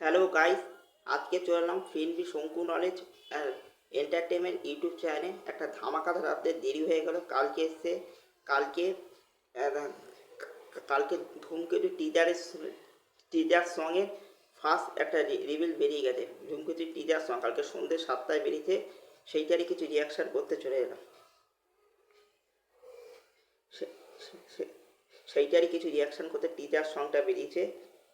Hello guys আজকে চলে এলাম Filmi Shanku knowledge entertainment YouTube চ্যানেলে একটা ধামাকাধার আপডেট দেরি হয়ে গেল। কালকে এসছে। কালকে কালকে ধূমকেতু টিজারের টিজার সঙ্গে ফার্স্ট একটা রিভিল বেরিয়ে গেছে। ধূমকেতু টিজার সং কালকে সন্ধ্যে সাতটায় বেরিয়েছে। সেইটারই কিছু রিয়াকশান করতে চলে এলাম। সেইটারই কিছু রিয়াকশান করতে টিজার সংটা বেরিয়েছে।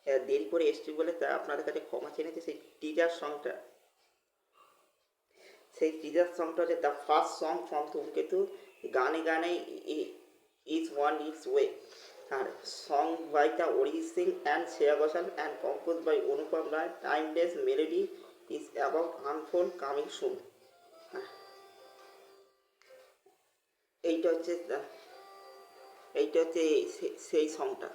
দেরি করে এসছি বলে তা আপনাদের কাছে ক্ষমা চেনেছে সেই টিজার সংটা সেই টিজার সংটা হচ্ছে the first song from Dhumketu গানে গানে is one is way are song by the Arijit Singh and Shreya Ghoshal and compose by Anupam Roy time timeless melody is about unfold coming soon এইটা হচ্ছে এইটা হচ্ছে সেই সংটা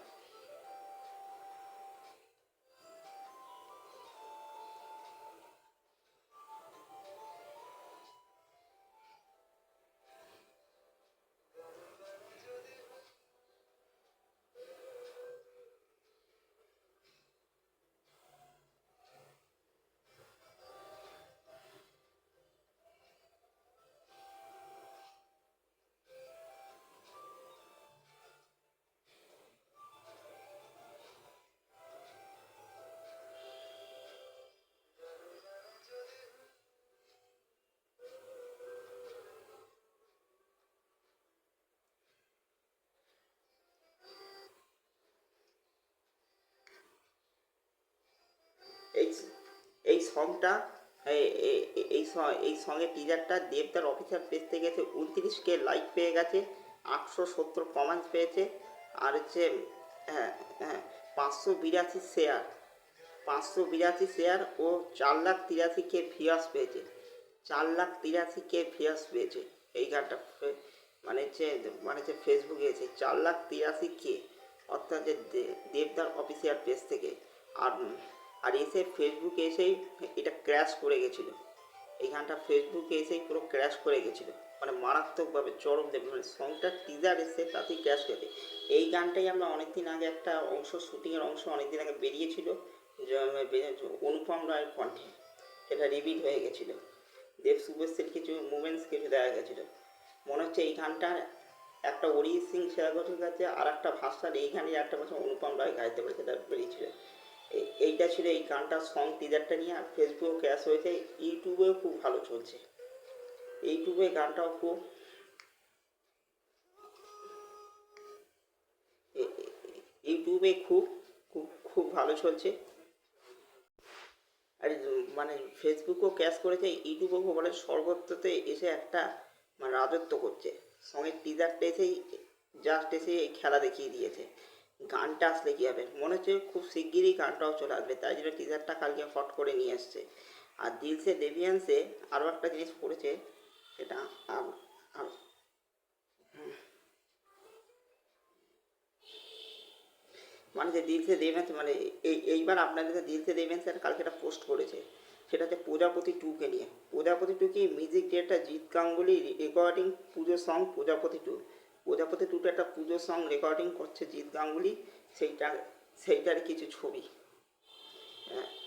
সংটা এই- এই- সঙ্গে টিজারটা দেবদার অফিসিয়াল পেজ থেকে গেছে উনত্রিশ কে লাইক পেয়ে গেছে, আটশো সত্তর কমেন্টস পেয়েছে, আর হচ্ছে হ্যাঁ হ্যাঁ পাঁচশো বিরাশি শেয়ার পাঁচশো বিরাশি শেয়ার ও চার লাখ তিরাশি কে ভিউয়ার্স পেয়েছে, চার লাখ তিরাশি কে ভিউয়ার্স পেয়েছে, এই গানটা মানে হচ্ছে মানে হচ্ছে ফেসবুকে এসে চার লাখ তিরাশি কে অর্থাৎ যে দেবদার অফিসিয়াল পেজ থেকে, আর আর এসে ফেসবুকে এসেই এটা ক্র্যাশ করে গেছিল। এই গানটা ফেসবুকে এসেই পুরো ক্র্যাশ করে গেছিল। মানে মারাত্মকভাবে চরম দেবে মানে সংটা টিজার এসে তাতেই ক্র্যাশ করে এই গানটাই আমরা অনেকদিন আগে একটা অংশ শুটিংয়ের অংশ অনেকদিন আগে বেরিয়েছিল অনুপম রায়ের কণ্ঠে। এটা রিভিল হয়ে গেছিল। দেব শুভেচ্ছের কিছু মুভমেন্টস কিছু দেখা গেছিল। মনে হচ্ছে এই গানটার একটা অরিজিৎ সিং সেরা শেয়াগটের কাছে আর একটা ভাষার এই গানে একটা ভাষা অনুপম রায় গাইতে পারে, সেটা বেরিয়েছিল। এইটা ছিল এই গানটার সং টিজারটা নিয়ে, আর ফেসবুকেও ক্যাশ হয়েছে ইউটিউবেও খুব ভালো চলছে। ইউটিউবে গানটাও খুব ইউটিউবে খুব খুব খুব ভালো চলছে। আর মানে ফেসবুকও ক্যাশ করেছে ইউটিউবও মানে সর্বত্রতে এসে একটা মানে রাজত্ব করছে। সঙ্গে টিজারটা এসেই জাস্ট এসে খেলা দেখিয়ে দিয়েছে। গানটা আসলে কী হবে মনে হচ্ছে খুব শিগগিরই গানটাও চলে আসবে, তাই জন্য টিজারটা কালকে ফট করে নিয়ে এসছে আর দিলসে দেবিয়ান্সে আরও একটা জিনিস করেছে সেটা আর- আর মানে যে দিলসে দেবেন্স মানে এই, এইবার আপনাদের দিলসে দেবেন্স কালকে একটা পোস্ট করেছে, সেটা হচ্ছে প্রজাপতি টুকে নিয়ে। প্রজাপতি টু কি music director Jeet Ganguly recording Pujo song Projapati two Projapati দুটো একটা পুজোর সং রেকর্ডিং করছে জিৎ গাঙ্গুলি সেইটার সেইটার কিছু ছবি। হ্যাঁ।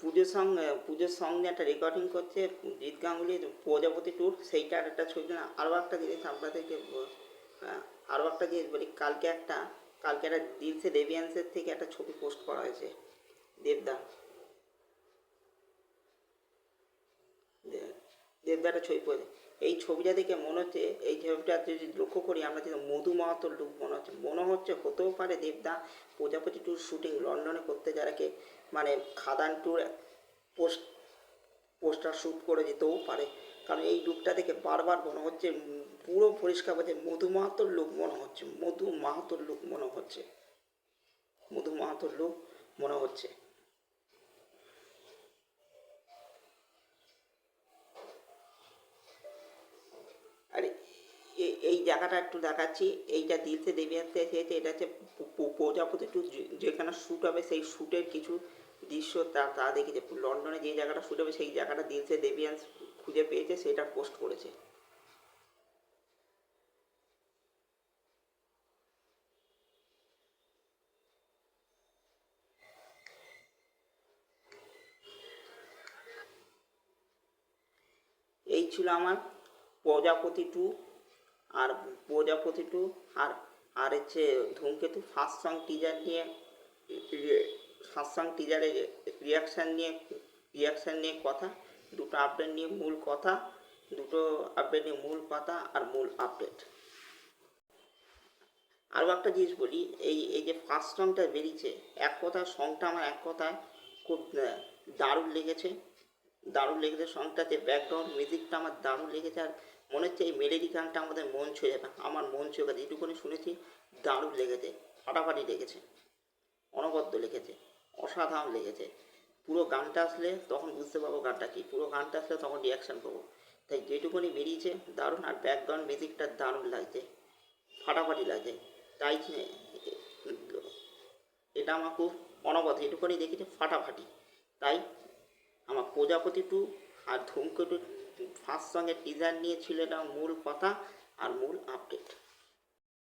পুজোর সং পুজোর সঙ্গে একটা রেকর্ডিং করছে, জিৎ গাঙ্গুলির প্রজাপতি ট্যুর সেইটার একটা ছবি আরও একটা জিনিস আপনাদেরকে ব- আরও একটা জিনিস বলি, কালকে একটা কালকে একটা দিলসে দেবিয়ান্সের থেকে একটা ছবি পোস্ট করা হয়েছে, দেবদা। দেবদা একটা ছবি পড়ে, এই ছবিটা দেখে মনে হচ্ছে, এই ছবিটা যদি লক্ষ্য করি, আমরা যদি মধু মাহাতোর লুক মনে হচ্ছে মনে হচ্ছে হতেও পারে দেবদা প্রজাপতি ট্যুর শুটিং লন্ডনে করতে যারাকে মানে Khadaan tour post poster shoot করে দিতেও পারে। কারণ এই লুকটা দেখে বারবার মনে হচ্ছে পুরো পরিষ্কার হচ্ছে মধু মাহাতোর লোক মনে হচ্ছে, মধু মাহাতোর লোক মনে হচ্ছে, মধু মাহাতোর লোক মনে হচ্ছে। আরে এই জায়গাটা একটু দেখাচ্ছি, এইটা দিলতে দেবী হাতে, এটা হচ্ছে প্রজাপতি টু যে শ্যুট হবে, সেই শ্যুটের কিছু দৃশ্য তা তা দেখেছে লন্ডনে যে জায়গাটা শ্যুট হবে, সেই জায়গাটা দিলসে দেবিয়ান্স খুঁজে পেয়েছে, সেটা পোস্ট করেছে। এই ছিল আমার প্রজাপতি টু আর প্রজাপতি টু আর আর হচ্ছে ধূমকেতু, ফার্স্ট সং টিজার নিয়ে ফার্স্ট সং টিজারের রিয়াকশান নিয়ে রিয়াকশান নিয়ে কথা, দুটো আপডেট নিয়ে মূল কথা, দুটো আপডেট নিয়ে মূল কথা আর মূল আপডেট আরও একটা জিনিস বলি, এই এই যে ফার্স্ট সংটা বেরিয়েছে, এক কথা সংটা আমার এক কথায় খুব দারুণ লেগেছে। দারুণ লেগেছে সংটা যে ব্যাকগ্রাউন্ড মিউজিকটা আমার দারুণ লেগেছে আর মনে হচ্ছে এই মেলেডি গানটা আমাদের মন ছুঁয়ে যাবে, আমার মন ছুঁয়ে গেছে যেটুকুনি শুনেছি, দারুণ লেগেছে, ফাটাফাটি লেগেছে। অনবদ্য লেগেছে অসাধারণ লেগেছে পুরো গানটা আসলে তখন বুঝতে পারব গানটা কি। পুরো গানটা আসলে তখন রিয়াকশান করব তাই যেটুকুনি বেরিয়েছে, দারুণ। আর ব্যাকগ্রাউন্ড মিউজিকটা দারুণ লাগছে, ফাটাফাটি লাগছে। তাই এটা আমার খুব অনবদ্য। এটুকুনি দেখেছি, ফাটাফাটি। তাই আমার প্রজাপতি টু আর ধূমকেতু ফার্স্ট সঙ্গে টিজার নিয়ে ছিল এটা মূল কথা আর মূল আপডেট